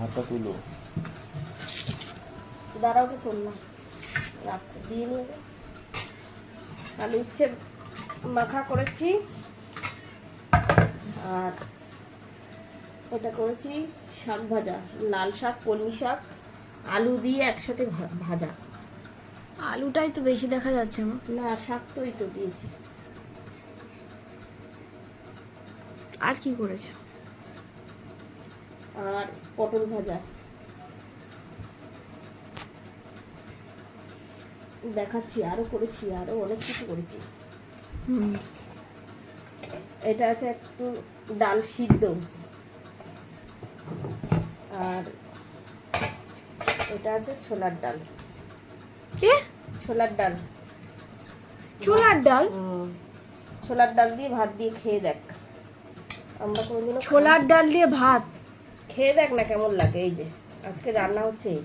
ভাতটা তুলো। দাঁড়াও তোল না রাখ দিয়ে নিয়ে। আলু উচ্ছে মাখা করেছি। আর এটা করেছি শাক ভাজা লাল শাক কলমি শাক আলু দিয়ে একসাথে ভা- ভাজা। আলুটাই তো বেশি দেখা যাচ্ছে আমার না শাক তো এই তো দিয়েছি। আর কি করেছ? আর পটল ভাজা। দেখাচ্ছি আরও করেছি আরও অনেক কিছু করেছি। এটা আছে একটু ডাল সিদ্ধ। আর এটা আছে ছোলার ডাল। কে? ছোলার ডাল। ছোলার ডাল। ছোলার ডাল দিয়ে ভাত দিয়ে খেয়ে দেখ। আমরা কোনোদিনও ছোলার ডাল দিয়ে ভাত? খেয়ে দেখ না কেমন লাগে এই যে। আজকে রান্না হচ্ছে এই।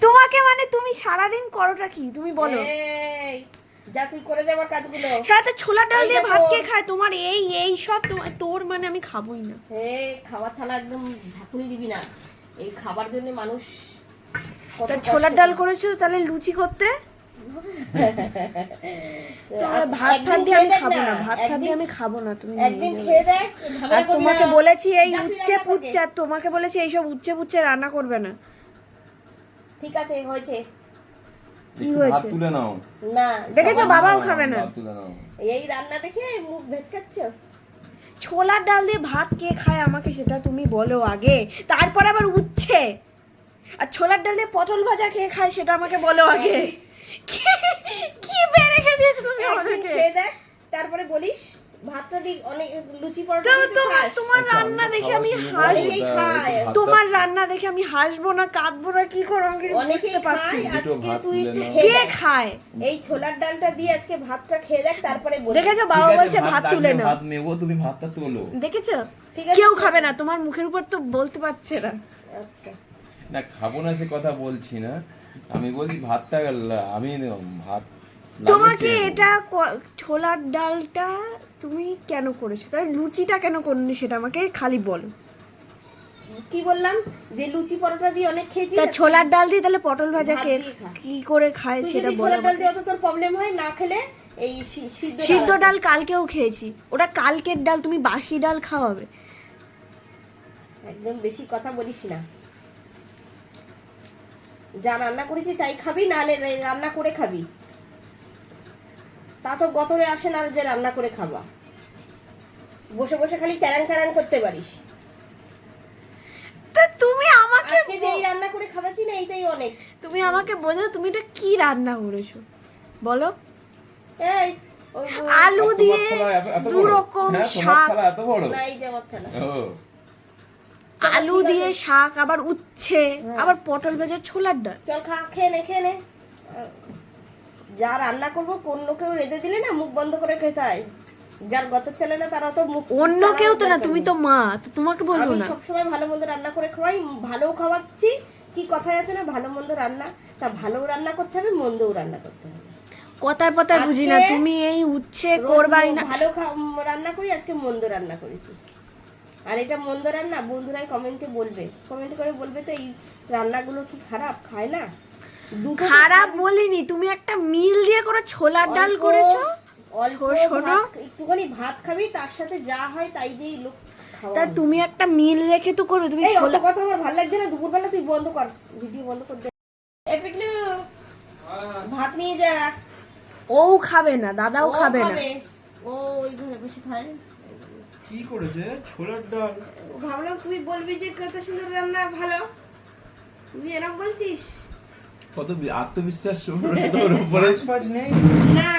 তোমাকে মানে তুমি সারাদিন করোটা কি? তুমি বলো। যা তুই করে দে আমার কাজগুলো। সাথে ছোলার ডাল দিয়ে। ভাত কে খায়? তোমার এই এই সব তোমার তোর মানে আমি খাবোই না। হে খাবার থালা একদম ঝাঁকুনি দিবি না। এই খাবার জন্য মানুষ ছোলার ডাল করে। করেছ তাহলে লুচি করতে? তোমার ভাত দিয়ে আমি খাব না ভাত দিয়ে আমি খাব না তুমি একদিন খেয়ে দেখ আর তোমাকে বলেছি এই উচ্ছে। পুচ্ছে তোমাকে বলেছি এইসব উচ্ছে পুচ্ছে রান্না করবে না। ঠিক আছে হয়েছে। কি হয়েছে? তুলে নাও। না দেখেছ? বাবাও খাবে না। ভাত তুলে নাও। এই রান্না দেখে মুখ ভেজকাচ্ছ ছোলার ডাল দিয়ে ভাত কে খায় আমাকে সেটা তুমি বলো আগে। তারপর আবার উচ্ছে। আর ছোলার ডাল দিয়ে পটল ভাজা কে খায় সেটা আমাকে বলো আগে। কি- বলিস? ভাতটা দিক অনেক লুচি পরোটা তোমার তোমার আচ্ছা, রান্না দেখে আমি হাসি। তোমার রান্না দেখে আমি হাসবো না কাঁদবো না কি করব আমি বুঝতে পারছি আজকে তুই কে খায়? এই ছোলার ডালটা দিয়ে আজকে ভাতটা খেয়ে দেখ তারপরে দেখেছ? বাবা বলছে ভাত তুলে নাও। ভাত নেব তুমি ভাতটা তোলো। দেখেছ? ঠিক আছে কেউ খাবে না তোমার মুখের উপর তো বলতে পারছে না। আচ্ছা। না খাব না সে কথা বলছি না। আমি বলছি ভাতটা গেল- আমি ভাত তোমাকে এটা ছোলার ডালটা তুমি কেন করেছ? তাই লুচিটা কেন করনি সেটা আমাকে খালি বলো। কি বললাম? যে লুচি পরোটা দিয়ে অনেক খেয়েছি তা ছোলার ডাল দিয়ে তাহলে পটল ভাজা কে কি করে খায় সেটা বলো ছোলার ডাল দিয়ে অত তোর প্রবলেম হয় না খেলে এই সিদ্ধ সিদ্ধ ডাল কালকেও খেয়েছি। ওটা কালকের ডাল তুমি বাসি ডাল খাওয়াবে। একদম বেশি কথা বলিস না। যা রান্না করেছি তাই খাবি নাহলে রান্না করে খাবি। তা তো গতরে আসে না যে রান্না করে খাবা। বসে বসে খালি ট্যারাং ট্যারাং করতে পারিস। তা তুমি আমাকে আজকে রান্না করে খাওয়াচ্ছি না এইটাই অনেক। তুমি আমাকে বোঝাও তুমি এটা কি রান্না করেছ? বলো। এই আলু দিয়ে দু রকম হ্যাঁ, শাক। আলু দিয়ে শাক আবার উচ্ছে হ্যাঁ। আবার পটল ভাজা ছোলার ডাল। চল খা খেয়ে নে খেয়ে নে। যা রান্না করব অন্য কেউ রেঁধে দিলে না মুখ বন্ধ করে খেতে হয়। যার গত চলে না তারা তো মুখ অন্য কেউ তো না তুমি তো মা তো তোমাকে বলব আমি না। সবসময় ভালো মন্দ রান্না করে খাওয়াই ভালো খাওয়াচ্ছি কি কথায় আছে না ভালো মন্দ রান্না। তা ভালো রান্না করতে হবে মন্দও রান্না করতে হবে। কথায় কথায় বুঝি না তুমি এই উচ্ছে করবাই না। ভালো রান্না করি আজকে মন্দ রান্না করেছি। আর এটা মন্দ রান্না বন্ধুরাই কমেন্টে বলবে। কমেন্ট করে বলবে তো এই রান্নাগুলো কি খারাপ খায় না? খারাপ বলিনি তুমি একটা মিল দিয়ে করে ছোলার ডাল করেছ? একটুখানি ভাত খাবি তার সাথে যা হয় তাই দিয়েই লোক তা তুমি একটা মিল রেখে তো করবে তুমি ছোলা কথা আমার ভালো লাগছে না দুপুরবেলা তুই বন্ধ কর ভিডিও বন্ধ কর দে। পিকলু ভাত নিয়ে যা। ও খাবে না দাদাও খাবে না। ও ওই ঘরে বসে খায়। কি করেছে? ছোলার ডাল? ভাবলাম তুই বলবি যে কত সুন্দর রান্না ভালো। তুই এরকম বলছিস? কত আত্মবিশ্বাস তোর উপরে? মাছ নেই? না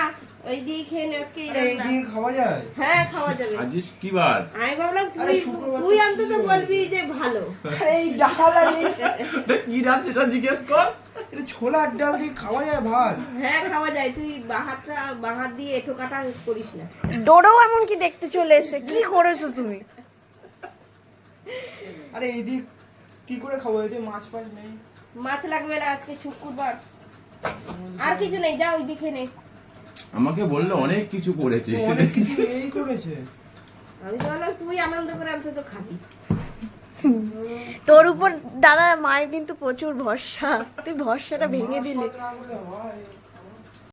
ওই দিয়ে খেয়ে নে আজকে এই আরে এই রান্না। দিয়ে খাওয়া যায়? হ্যাঁ খাওয়া যাবে। আজিস কি বার? আমি ভাবলাম তুই শুক্রবার তো তুই অন্তত বলবি যে ভালো। এই ডাল আর কি ডাল সেটা জিজ্ঞেস কর। এটা ছোলার ডাল দিয়ে খাওয়া যায় ভাত? হ্যাঁ খাওয়া যায়। তুই বাহাতটা বাহাত দিয়ে এঠো কাটা করিস না। এমন কি দেখতে চলে এসেছে। কি করেছ তুমি? আরে এই দিয়ে কি করে খাব? এই মাছ ফাছ নেই। মাছ লাগবে না আজকে শুক্রবার। আর কিছু নেই যা ওই দিকে নে। আমাকে বলল অনেক কিছু করেছে অনেক কিছু এই করেছে। আমি তো বললাম তুই আনন্দ করে আনতে তো খাবি। তোর উপর দাদা মায়ের কিন্তু প্রচুর ভরসা। তুই ভরসাটা ভেঙে দিলি।